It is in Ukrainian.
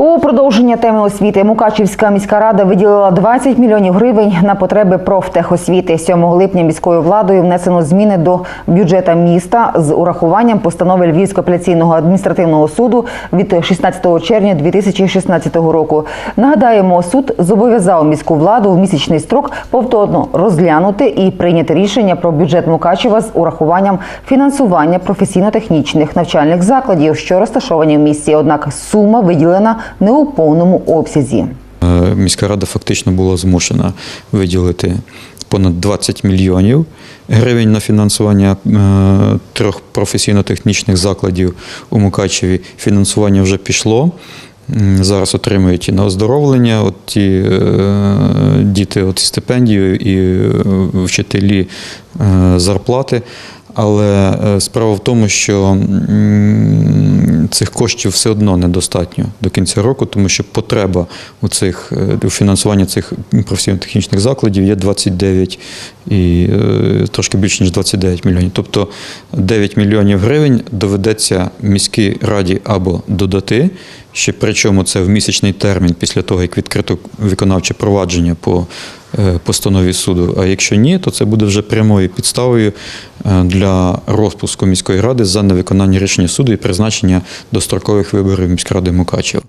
У продовження теми освіти Мукачівська міська рада виділила 20 мільйонів гривень на потреби профтехосвіти. 7 липня міською владою внесено зміни до бюджета міста з урахуванням постанови Львівського апеляційного адміністративного суду від 16 червня 2016 року. Нагадаємо, суд зобов'язав міську владу в місячний строк повторно розглянути і прийняти рішення про бюджет Мукачева з урахуванням фінансування професійно-технічних навчальних закладів, що розташовані в місті. Однак сума виділена не у повному обсязі. Е, Міська рада фактично була змушена виділити понад 20 мільйонів гривень на фінансування е, трьох професійно-технічних закладів у Мукачеві. Фінансування вже пішло. Зараз отримують і на оздоровлення от ті е, діти от стипендію і вчителі зарплати. Але справа в тому, що цих коштів все одно недостатньо до кінця року, тому що потреба у цих е, у фінансуванні цих професійно-технічних закладів є 29 і е, трошки більше ніж 29 мільйонів. Тобто 9 мільйонів гривень доведеться міській раді або додати. Ще причому це в місячний термін після того, як відкрито виконавче провадження по е, постанові суду. А якщо ні, то це буде вже прямою підставою е, для розпуску міської ради за невиконання рішення суду і призначення дострокових виборів міськради Мукачева.